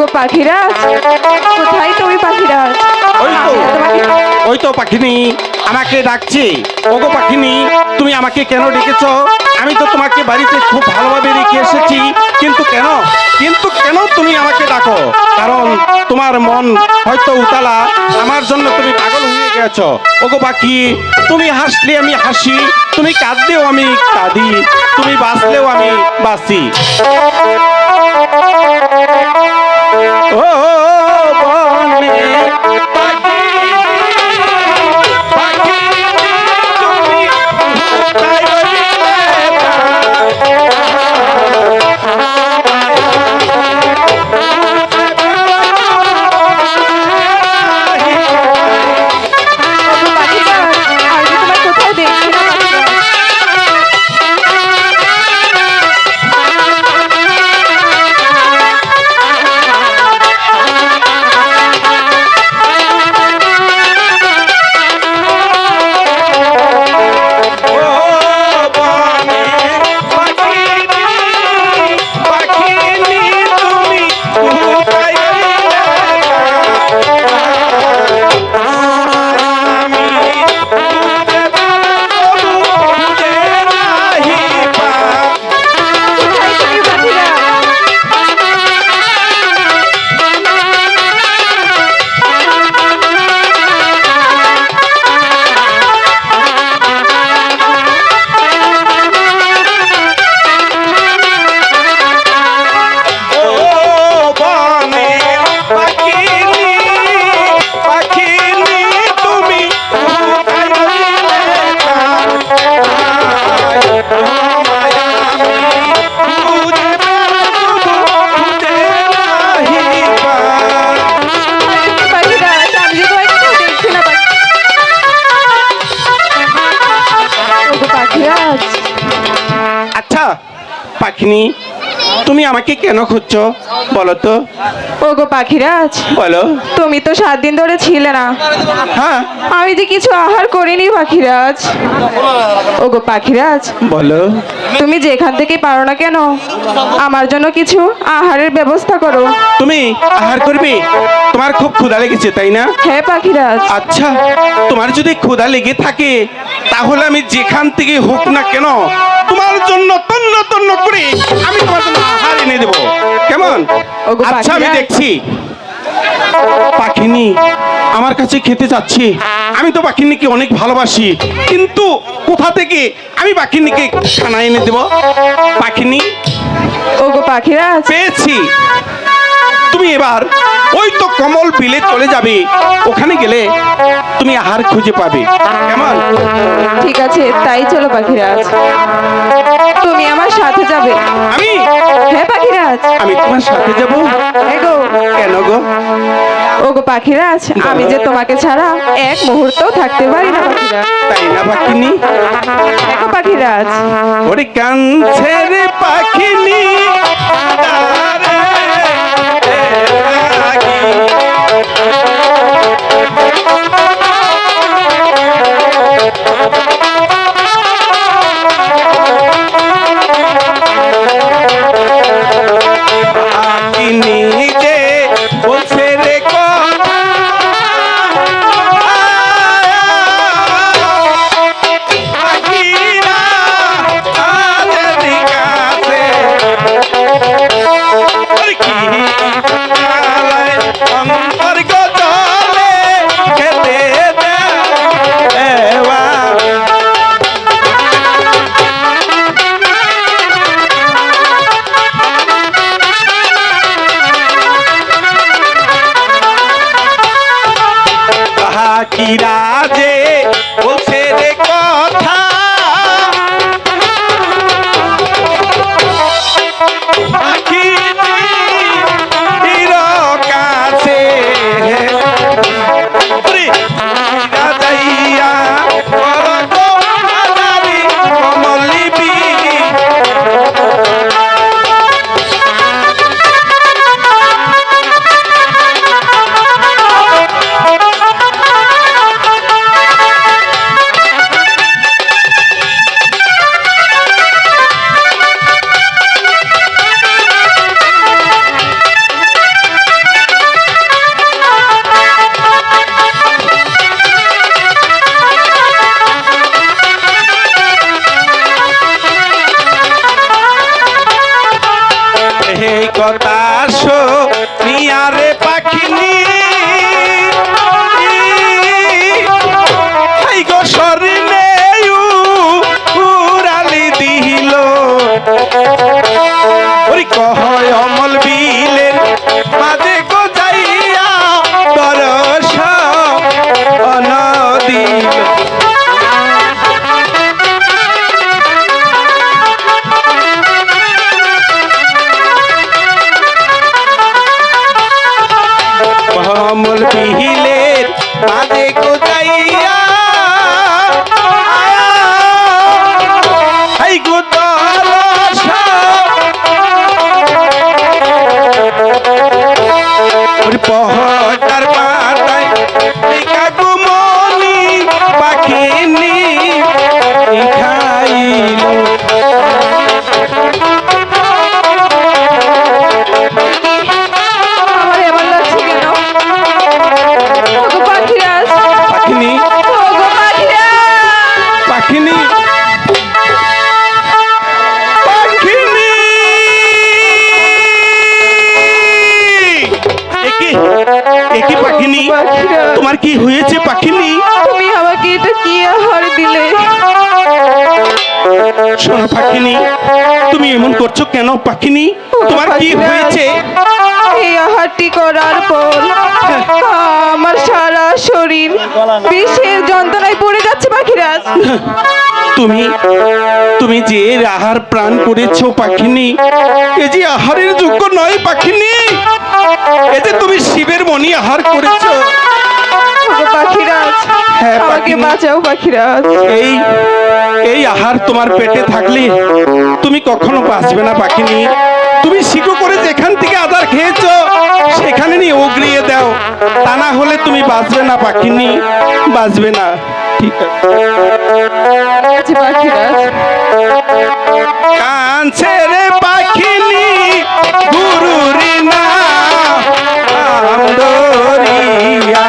ওগো পাখিরাজ। কোথায় তুমি পাখিরাজ? ওই তো তোমাকে ওই তো পাখিনি আমাকে ডাকছে। ওগো পাখিনি তুমি আমাকে কেন ডেকেছ? আমি তো তোমাকে বাড়িতে খুব ভালোভাবে রেখে এসেছি। কিন্তু কেন? কিন্তু কেন তুমি আমাকে ডাকো? কারণ তোমার মন হয়তো উতালা। আমার জন্য তুমি পাগল হয়ে গেছো। ওগো পাখি তুমি হাসলে আমি হাসি। তুমি কাঁদলেও আমি কাঁদি। তুমি বাঁচলেও আমি বাঁচি। ও পাখিনি তুমি আমাকে কেন খুঁজছো? বলো তো। ওগো পাখিরাজ বলো। তুমি তো সাত দিন ধরে ছিলে না। হ্যাঁ। আমি যে কিছু আহার করিনি পাখিরাজ। ওগো পাখিরাজ বলো। তুমি যেখান থেকে পারো না কেন আমার জন্য কিছু আহারের ব্যবস্থা করো। তুমি আহার করবে? তোমার খুব ক্ষুধা লেগেছে তাই না? হ্যাঁ পাখিরাজ। আচ্ছা তোমার যদি ক্ষুধা লেগে থাকে তাহলে আমি যেখান থেকে হোক না কেন তোমার জন্য তন্ন তন্ন করে আমি তোমার জন্য আহার এনে দেবো। কেমন? আচ্ছা আমি দেখছি। পাখিনি আমার কাছে খেতে চাচ্ছি। আমি তো পাখিনিকে অনেক ভালোবাসি। কিন্তু কোথা থেকে আমি পাখিনিকে খানা এনে দেব? পাখিনি? ওগো পাখিরাজ পেয়েছি। তুমি এবার ওই তো কমল বিলে চলে যাবে। ওখানে গেলে তুমি আহার খুঁজে পাবে। কেমন? ঠিক আছে তাই চলো পাখিরাজ তুমি আমার সাথে যাবে। আমি হ্যাঁ পাখিরাজ আমি তোমার সাথে যাব? হ্যাঁ গো। কেন গো? ওগো পাখিরাজ আমি যে তোমাকে ছাড়া এক মুহূর্তও থাকতে পারি না পাখিরাজ তাই না পাখিনি? দেখো পাখিরাজ ওরে কাঞ্ছে রে পাখিনি। তারে লাগি। পাখিরা যে ওই কহয় অমল পাখিনি। পাখিনি। একি একি পাখিনি? তোমার কি হয়েছে পাখিনি? তুমি আমাকে এটা কি আহার দিলে? শোনো পাখিনি তুমি এমন করছ কেন পাখিনি? তোমার কি হয়েছে? এই আহারটি করার পর আমার সারা শরীর বিষের যন্ত্রণায় তুমি তুমি যে আহার প্রাণ করেছ পাখিনি এ যে আহারের যোগ্য নয় পাখিনি এ যে তুমি শিবের মনি আহার করেছ। পাখিরাজ হ্যাঁ, আমাকে বাঁচাও পাখিরাজ। এই এই আহার তোমার পেটে থাকলে তুমি কখনো বাঁচবে না পাখিনি। তুমি শিকু করে যেখান থেকে আদার খেয়েছো সেখানে নিয়ে উগড়িয়ে দাও। তা না হলে তুমি বাঁচবে না পাখিনি বাঁচবে না। ঠিক আছে পাখিরাজ কানছে রে পাখিনি গুরুরি না আমদরিয়া